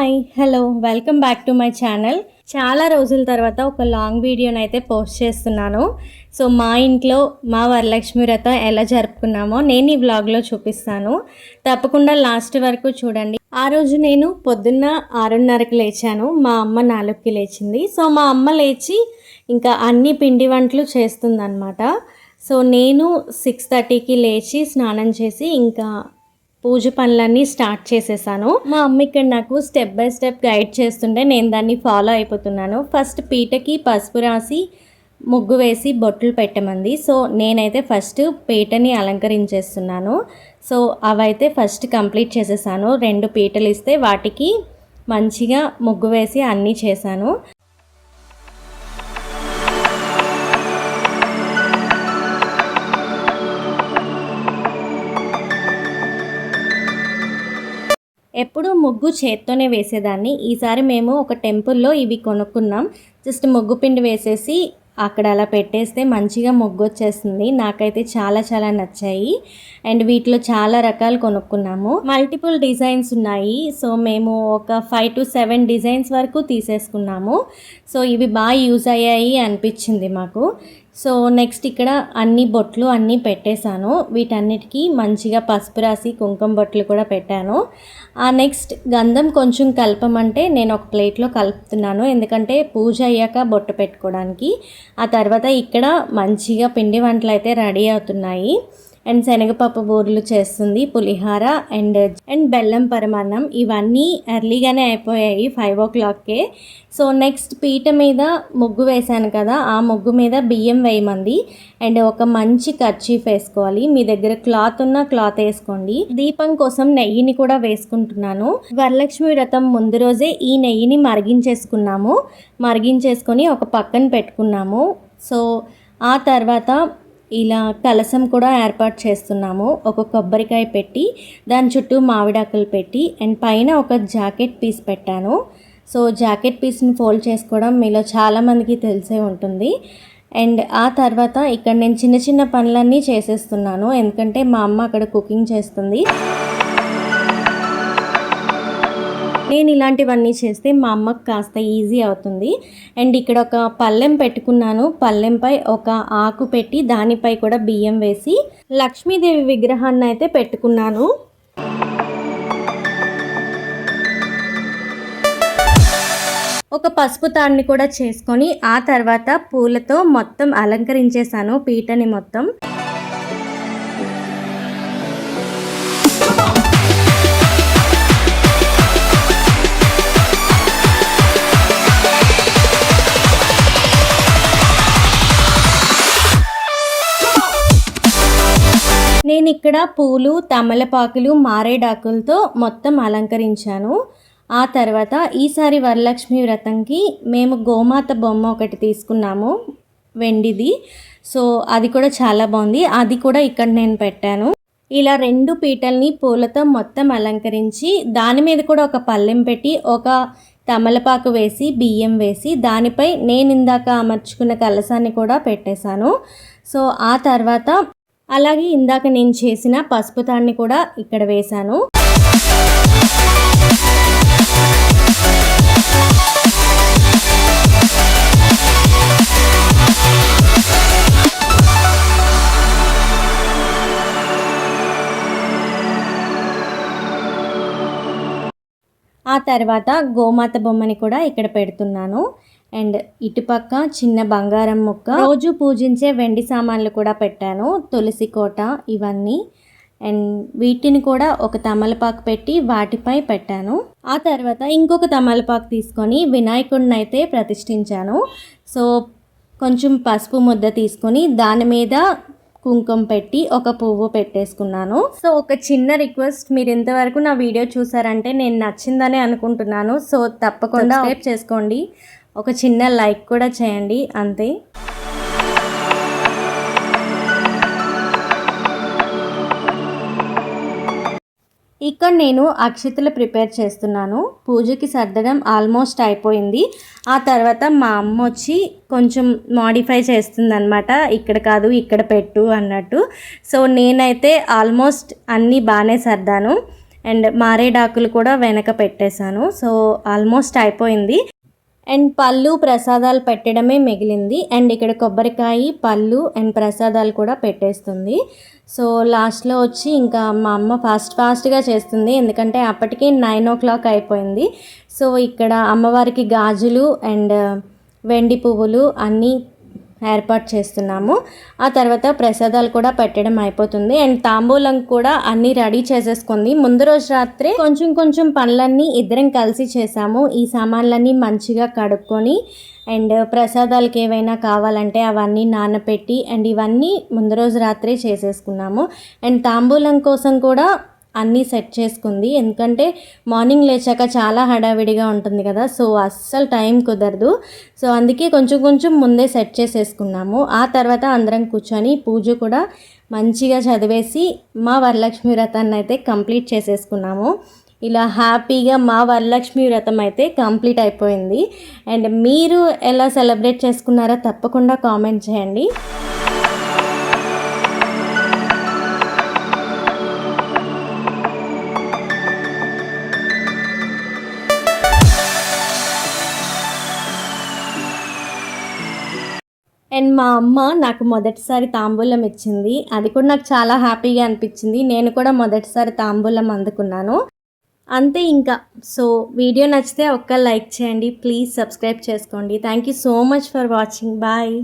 Hi hello welcome back to my channel. చాలా రోజుల తర్వాత ఒక లాంగ్ వీడియోని అయితే పోస్ట్ చేస్తున్నాను. సో మా ఇంట్లో మా వరలక్ష్మి వ్రతం ఎలా జరుపుకున్నామో నేను ఈ వ్లాగ్లో చూపిస్తాను. తప్పకుండా లాస్ట్ వరకు చూడండి. ఆ రోజు నేను పొద్దున్న ఆరున్నరకు లేచాను. మా అమ్మ నాలుగుకి లేచింది. సో మా అమ్మ లేచి ఇంకా అన్ని పిండి వంటలు చేస్తుందన్నమాట. సో నేను సిక్స్ థర్టీకి లేచి స్నానం చేసి ఇంకా పూజ పనులన్నీ స్టార్ట్ చేసేసాను. మా అమ్మ ఇక్కడ నాకు స్టెప్ బై స్టెప్ గైడ్ చేస్తుంటే నేను దాన్ని ఫాలో అయిపోతున్నాను. ఫస్ట్ పీటకి పసుపు రాసి ముగ్గు వేసి బొట్లు పెట్టమంది. సో నేనైతే ఫస్ట్ పీటని అలంకరించేస్తున్నాను. సో అవైతే ఫస్ట్ కంప్లీట్ చేసేసాను. రెండు పీటలు ఇస్తే వాటికి మంచిగా ముగ్గు వేసి అన్నీ చేశాను. ఎప్పుడూ ముగ్గు చేత్తోనే వేసేదాన్ని. ఈసారి మేము ఒక టెంపుల్లో ఇవి కొనుక్కున్నాం. జస్ట్ ముగ్గు పిండి వేసేసి అక్కడ అలా పెట్టేస్తే మంచిగా ముగ్గు వచ్చేస్తుంది. నాకైతే చాలా చాలా నచ్చాయి. అండ్ వీటిలో చాలా రకాలు కొనుక్కున్నాము. మల్టిపుల్ డిజైన్స్ ఉన్నాయి. సో మేము ఒక ఫైవ్ టు సెవెన్ డిజైన్స్ వరకు తీసేసుకున్నాము. సో ఇవి బాగా యూజ్ అయ్యాయి అనిపించింది మాకు. సో నెక్స్ట్ ఇక్కడ అన్ని బొట్లు అన్నీ పెట్టేశాను. వీటన్నిటికీ మంచిగా పసుపు రాసి కుంకుమ బొట్లు కూడా పెట్టాను. ఆ నెక్స్ట్ గంధం కొంచెం కలపమంటే నేను ఒక ప్లేట్లో కలుపుతున్నాను. ఎందుకంటే పూజ అయ్యాక బొట్టు పెట్టుకోవడానికి. ఆ తర్వాత ఇక్కడ మంచిగా పిండి వంటలు అయితే రెడీ అవుతున్నాయి. అండ్ శనగపప్పు బూరెలు చేస్తుంది పులిహార అండ్ అండ్ బెల్లం పరమాన్నం. ఇవన్నీ ఎర్లీగానే అయిపోయాయి ఫైవ్ ఓ క్లాక్కే. సో నెక్స్ట్ పీట మీద ముగ్గు వేశాను కదా ఆ ముగ్గు మీద బియ్యం వేయమంది. అండ్ ఒక మంచి కర్చీఫ్ వేసుకోవాలి. మీ దగ్గర క్లాత్ ఉన్న క్లాత్ వేసుకోండి. దీపం కోసం నెయ్యిని కూడా వేసుకుంటున్నాను. వరలక్ష్మి వ్రతం ముందు రోజే ఈ నెయ్యిని మరిగించేసుకున్నాము. మరిగించేసుకొని ఒక పక్కన పెట్టుకున్నాము. సో ఆ తర్వాత ఇలా కలసం కూడా ఏర్పాటు చేస్తున్నాము. ఒక కొబ్బరికాయ పెట్టి దాని చుట్టూ మామిడాకులు పెట్టి అండ్ పైన ఒక జాకెట్ పీస్ పెట్టాను. సో జాకెట్ పీస్ని ఫోల్డ్ చేసుకోవడం మీలో చాలామందికి తెలిసే ఉంటుంది. అండ్ ఆ తర్వాత ఇక్కడ నేను చిన్న చిన్న పనులన్నీ చేసేస్తున్నాను. ఎందుకంటే మా అమ్మ అక్కడ కుకింగ్ చేస్తుంది. నేను ఇలాంటివన్నీ చేస్తే మా అమ్మకు కాస్త ఈజీ అవుతుంది. అండ్ ఇక్కడ ఒక పళ్ళెం పెట్టుకున్నాను. పళ్ళెంపై ఒక ఆకు పెట్టి దానిపై కూడా బియ్యం వేసి లక్ష్మీదేవి విగ్రహాన్ని అయితే పెట్టుకున్నాను. ఒక పసుపు తాడిని కూడా చేసుకొని ఆ తర్వాత పూలతో మొత్తం అలంకరించేశాను పీటని మొత్తం. నేను ఇక్కడ పూలు తమలపాకులు మారేడాకులతో మొత్తం అలంకరించాను. ఆ తర్వాత ఈసారి వరలక్ష్మి వ్రతంకి మేము గోమాత బొమ్మ ఒకటి తీసుకున్నాము వెండిది. సో అది కూడా చాలా బాగుంది. అది కూడా ఇక్కడ నేను పెట్టాను. ఇలా రెండు పీటల్ని పూలతో మొత్తం అలంకరించి దాని మీద కూడా ఒక పళ్ళెం పెట్టి ఒక తమలపాకు వేసి బియ్యం వేసి దానిపై నేను ఇందాక అమర్చుకున్న కలసాన్ని కూడా పెట్టేశాను. సో ఆ తర్వాత అలాగే ఇందాక నేను చేసిన పసుపుతాన్ని కూడా ఇక్కడ వేశాను. ఆ తర్వాత గోమాత బొమ్మని కూడా ఇక్కడ పెడుతున్నాను. అండ్ ఇటుపక్క చిన్న బంగారం ముక్క. రోజు పూజించే వెండి సామాన్లు కూడా పెట్టాను. తులసి కోట ఇవన్నీ. అండ్ వీటిని కూడా ఒక తమలపాకు పెట్టి వాటిపై పెట్టాను. ఆ తర్వాత ఇంకొక తమలపాకు తీసుకొని వినాయకుడిని అయితే ప్రతిష్ఠించాను. సో కొంచెం పసుపు ముద్ద తీసుకొని దాని మీద కుంకుమ పెట్టి ఒక పువ్వు పెట్టేసుకున్నాను. సో ఒక చిన్న రిక్వెస్ట్. మీరు ఇంతవరకు నా వీడియో చూసారంటే నేను నచ్చిందని అనుకుంటున్నాను. సో తప్పకుండా సబ్స్క్రైబ్ చేసుకోండి. ఒక చిన్న లైక్ కూడా చేయండి అంతే. ఇక్కడ నేను అక్షతలు ప్రిపేర్ చేస్తున్నాను. పూజకి సర్దడం ఆల్మోస్ట్ అయిపోయింది. ఆ తర్వాత మా అమ్మ వచ్చి కొంచెం మాడిఫై చేస్తుందనమాట ఇక్కడ కాదు ఇక్కడ పెట్టు అన్నట్టు. సో నేనైతే ఆల్మోస్ట్ అన్నీ బాగానే సర్దాను. అండ్ మారేడాకులు కూడా వెనక పెట్టేశాను. సో ఆల్మోస్ట్ అయిపోయింది. అండ్ పళ్ళు ప్రసాదాలు పెట్టడమే మిగిలింది. అండ్ ఇక్కడ కొబ్బరికాయ పళ్ళు అండ్ ప్రసాదాలు కూడా పెట్టేస్తుంది. సో లాస్ట్లో వచ్చి ఇంకా మా అమ్మ ఫాస్ట్ ఫాస్ట్గా చేస్తుంది. ఎందుకంటే అప్పటికి నైన్ ఓ క్లాక్ అయిపోయింది. సో ఇక్కడ అమ్మవారికి గాజులు అండ్ వెండి పువ్వులు అన్నీ ఏర్పాటు చేస్తున్నాము. ఆ తర్వాత ప్రసాదాలు కూడా పెట్టడం అయిపోతుంది. అండ్ తాంబూలం కూడా అన్నీ రెడీ చేసేసుకుంది. ముందు రోజు రాత్రి కొంచెం కొంచెం పనులన్నీ ఇద్దరం కలిసి చేసాము. ఈ సామాన్లన్నీ మంచిగా కడుక్కొని అండ్ ప్రసాదాలకి ఏవైనా కావాలంటే అవన్నీ నానపెట్టి అండ్ ఇవన్నీ ముందు రోజు రాత్రే చేసేసుకున్నాము. అండ్ తాంబూలం కోసం కూడా అన్నీ సెట్ చేసుకుంది. ఎందుకంటే మార్నింగ్ లేచాక చాలా హడావిడిగా ఉంటుంది కదా సో అస్సలు టైం కుదరదు. సో అందుకే కొంచెం కొంచెం ముందే సెట్ చేసేసుకున్నాము. ఆ తర్వాత అందరం కూర్చొని పూజ కూడా మంచిగా చదివేసి మా వరలక్ష్మి వ్రతాన్ని అయితే కంప్లీట్ చేసేసుకున్నాము. ఇలా హ్యాపీగా మా వరలక్ష్మి వ్రతం అయితే కంప్లీట్ అయిపోయింది. అండ్ మీరు ఎలా సెలబ్రేట్ చేసుకున్నారో తప్పకుండా కామెంట్ చేయండి. అండ్ మా అమ్మ నాకు మొదటిసారి తాంబూలం ఇచ్చింది. అది కూడా నాకు చాలా హ్యాపీగా అనిపించింది. నేను కూడా మొదటిసారి తాంబూలం అందుకున్నాను. అంతే ఇంకా. సో వీడియో నచ్చితే ఒక్క లైక్ చేయండి. ప్లీజ్ సబ్స్క్రైబ్ చేసుకోండి. Thank you so much for watching. Bye.